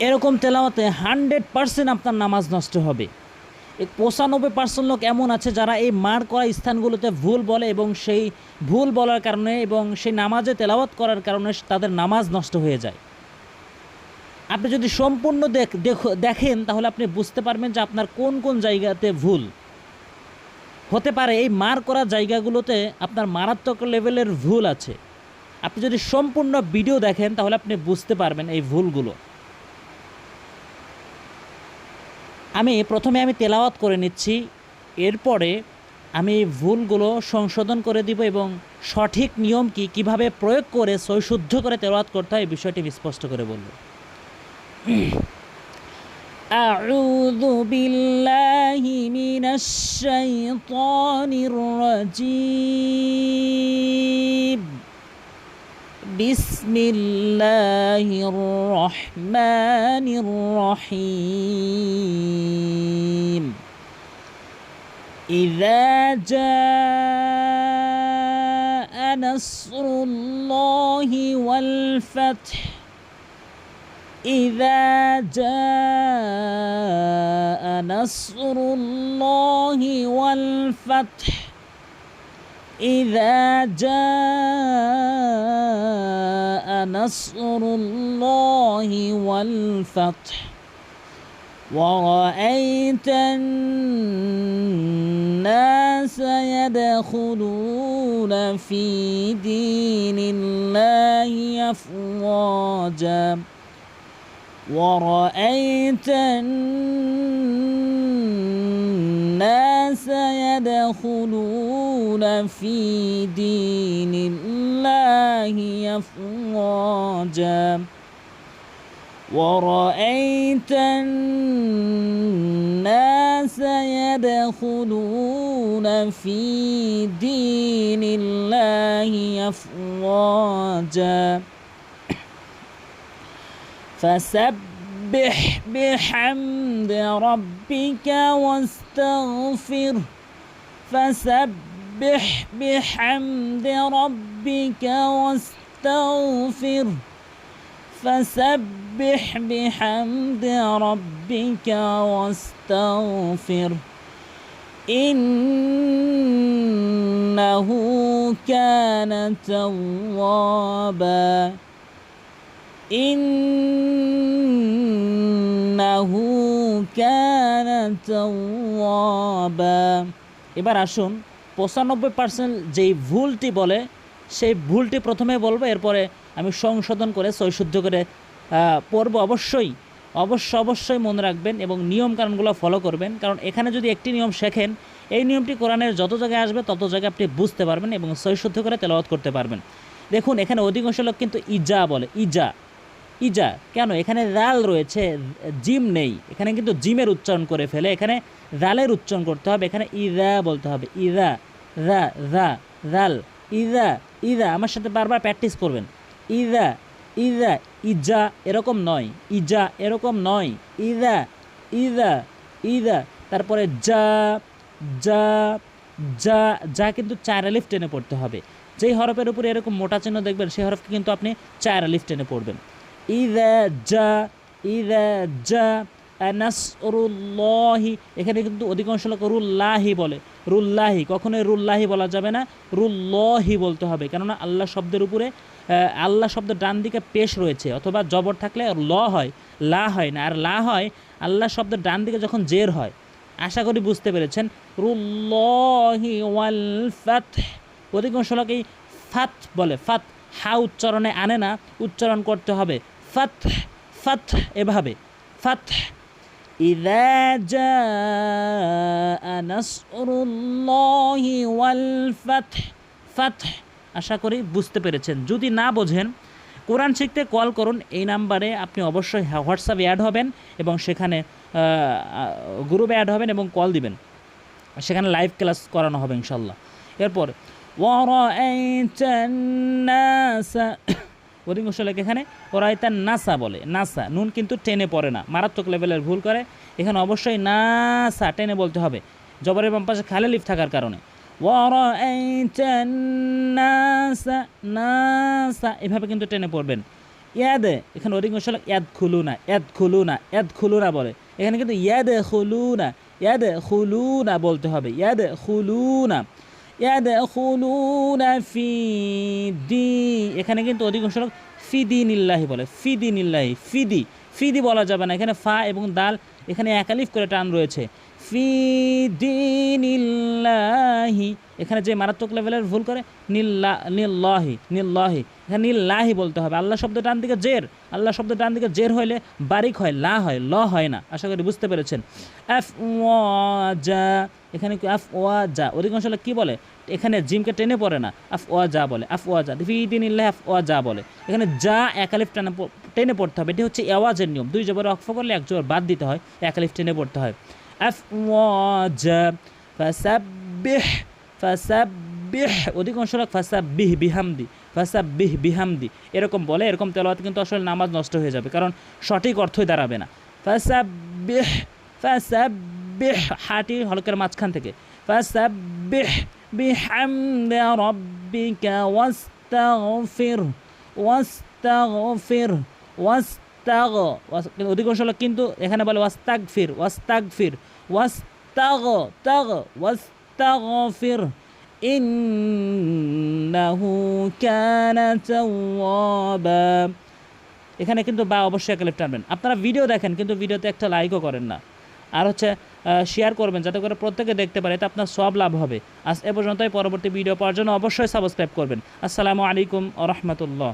এরকম তেলাওয়াতে hundred percent আপনার নামাজ নষ্ট হবে। পঁচানব্বই পার্সেন্ট লোক এমন আছে যারা এই মার করা স্থানগুলোতে ভুল বলে এবং সেই ভুল বলার কারণে এবং সেই নামাজে তেলাওয়াত করার কারণে তাদের নামাজ নষ্ট হয়ে যায়। আপনি যদি সম্পূর্ণ দেখো- দেখেন তাহলে আপনি বুঝতে পারবেন যে আপনার কোন কোন জায়গাতে ভুল। হতে পারে এই মার করা জায়গাগুলোতে আপনার মারাত্মক লেভেলের ভুল আছে। আপনি যদি সম্পূর্ণ ভিডিও দেখেন তাহলে আপনি বুঝতে পারবেন এই ভুলগুলো। আমি প্রথমে আমি তেলাওয়াত করে নিচ্ছি এরপরে আমি এই ভুলগুলো সংশোধন করে দিব এবং সঠিক নিয়ম কি কিভাবে প্রয়োগ করে সই শুদ্ধ করে তেলাওয়াত করতে হয় এই বিষয়টি আমি স্পষ্ট করে বলব أعوذ بالله من الشيطان الرجيم بسم الله الرحمن الرحيم. إذا جاء نصر الله والفتح إذا جاء نصر الله والفتح إذا جاء نصر الله والفتح. ورأيت الناس يدخلون في دين الله أفواجا. ورأيت الناس يدخلون في دين الله أفواجا ورأيت الناس يدخلون في دين الله أفواجا فسبح بحمد ربك واستغفره فسبح بحمد ربك واستغفره فسبح بحمد ربك واستغفره إنه كان توابا إنه كان توابا এবার আসুন পঁচানব্বই পার্সেন্ট যেই ভুলটি বলে, সেই ভুলটি প্রথমে বলব, এরপরে আমি সংশোধন করে সৈশুদ্ধ করে পড়ব। অবশ্যই, অবশ্য, অবশ্যই মনে রাখবেন এবং নিয়ম কানুনগুলো ফলো করবেন। কারণ এখানে যদি একটি নিয়ম শেখেন, এই নিয়মটি কোরআনের যত জায়গায় আসবে, তত জায়গায় আপনি বুঝতে পারবেন এবং সৈশুদ্ধ করে তেলাওয়াত করতে পারবেন। দেখুন, এখানে অধিকাংশ লোক কিন্তু ইজা বলে, ইজা। ইজা, কেন? এখানে রাল রয়েছে, জিম নেই। এখানে কিন্তু জিমের উচ্চারণ করে ফেলে, এখানে রালের উচ্চারণ করতে হবে, এখানে ইদা বলতে হবে। ইদা রা রা রাল ইদা ইদা আমার সাথে বারবার প্র্যাকটিস করবেন। ইদা ইদা ইজা, এরকম নয়। ইজা, এরকম নয়। ইদা ইদা ইদা তারপরে যা যা যা যা কিন্তু চার আলিফ টেনে পড়তে হবে। যেই হরফের উপরে এরকম মোটা চিহ্ন দেখবেন, সেই হরফকে কিন্তু আপনি চার আলিফ টেনে পড়বেন। ইদা যা ইদা যা নাসরুল্লাহি এখানে কিন্তু অধিকাংশ লোক রুল্লাহি বলে। রুল্লাহি, কখনোই রুল্লাহি বলা যাবে না, রুল্লহি বলতে হবে। কেননা আল্লাহ শব্দের উপরে আল্লাহ শব্দ ডান দিকে পেশ রয়েছে, অথবা জবর থাকলে ল হয়, লা হয় না। আর লা হয়, আল্লাহ শব্দের ডান দিকে যখন জের হয়। আশা করি বুঝতে পেরেছেন। রুল্লহি ওয়াল ফাত অধিকাংশ লোক এই ফাত বলে। ফাত, হা উচ্চারণে আনে না, উচ্চারণ করতে হবে। ফাত ফাত এভাবে ফাত إذا جاء نصر الله والفتح ফাতহ আশা করি বুঝতে পেরেছেন যদি না বোঝেন কোরআন শিখতে কল করুন এই নাম্বারে আপনি অবশ্যই হোয়াটসঅ্যাপে অ্যাড হবেন এবং সেখানে গ্রুপে অ্যাড হবেন এবং কল দিবেন সেখানে লাইভ ক্লাস করানো হবে ইনশাল্লাহ এরপর وَرَأَيْتَ النَّاسَ অধিকাংশ লোক এখানে ওরাইতার নাসা বলে, নাসা, নুন কিন্তু টেনে পড়ে না, মারাত্মক লেভেলের ভুল করে, এখানে অবশ্যই নাসা টেনে বলতে হবে, জবরের বাম পাশে খালে লিফ থাকার কারণে। নাসা নাসা, এভাবে কিন্তু টেনে পড়বেন। ইয়াদে, এখানে অধিকাংশ লোক ইয়াদ খুলু না, ইয়াদ খুলু না, ইয়াদ খুলু না বলে, এখানে কিন্তু ইয়াদে খুলু না, ইয়াদে খুলু না বলতে হবে, ইয়াদে খুলু না। ফি ডি এখানে কিন্তু অধিকাংশ লোক ফিদি নিল্লাহি বলে। ফিদি নিল্লাহি ফিদি। ফিদি বলা যাবে না। এখানে ফা এবং দাল, এখানে একালিফ করে টান রয়েছে। ফিদিনিল্লাহি এখানে যে মারাত্মক লেভেলের ভুল করে, নিল্লা, নিল্লাহি নিল্লাহি। এখানে নিল্লাহি বলতে হবে। আল্লাহ শব্দ ডান দিকে জের। আল্লাহ শব্দ ডান দিকে জের হইলে বারিক হয়, লা হয়, ল হয় না। আশা করি বুঝতে পেরেছেন। এফ ওয়াজা এখানে আফ ওয়াজা অধিকাংশ কী বলে? এখানে জিমকে টেনে পড়ে না। আফ ওয়া যা বলে আফ ওয়া যা ফিদিনিল্লাহ আফ ওয়া যা বলে। এখানে যা একালিফ টানে টেনে পড়তে হবে। এটি হচ্ছে আওয়াজের নিয়ম। দুই জবর অক্ষ করলে এক জবর বাদ দিতে হয় একালিফ টেনে পড়তে হয়। أفواجا فسبح فسبح অধিকাংশ লোক ফাসাব্বিহ বিহামদি ফাসাব্বিহ বিহামদি এরকম বলে এরকম তেলাওয়াত কিন্তু আসলে নামাজ নষ্ট হয়ে যাবে কারণ সঠিক অর্থই দাঁড়াবে না ফাসাব্বিহ ফাসাব্বিহ হাটি হলকের মাঝখান থেকে ফাসাব্বিহ বিহামদি রাব্বিকা ওয়াস্তাগফির ওয়াস্তাগফির ওয়াস্তাগ অধিকাংশ লোক কিন্তু এখানে বলে ওয়াস্তাগ ফির ওয়াস্তাগ ফির ওয়াস্তাগ তাগ ওয়াস্তাগ ফির ইন্নাহু কানা এখানে কিন্তু বা অবশ্যই লেফট টানবেন আপনারা ভিডিও দেখেন, কিন্তু ভিডিওতে একটা লাইকও করেন না। আর হচ্ছে শেয়ার করবেন, যাতে করে প্রত্যেকে দেখতে পারে, এতে আপনার সব লাভ হবে। আজ এ পর্যন্তই, পরবর্তী ভিডিও পাওয়ার জন্য অবশ্যই সাবস্ক্রাইব করবেন। আসসালামু আলাইকুম রহমতুল্লাহ।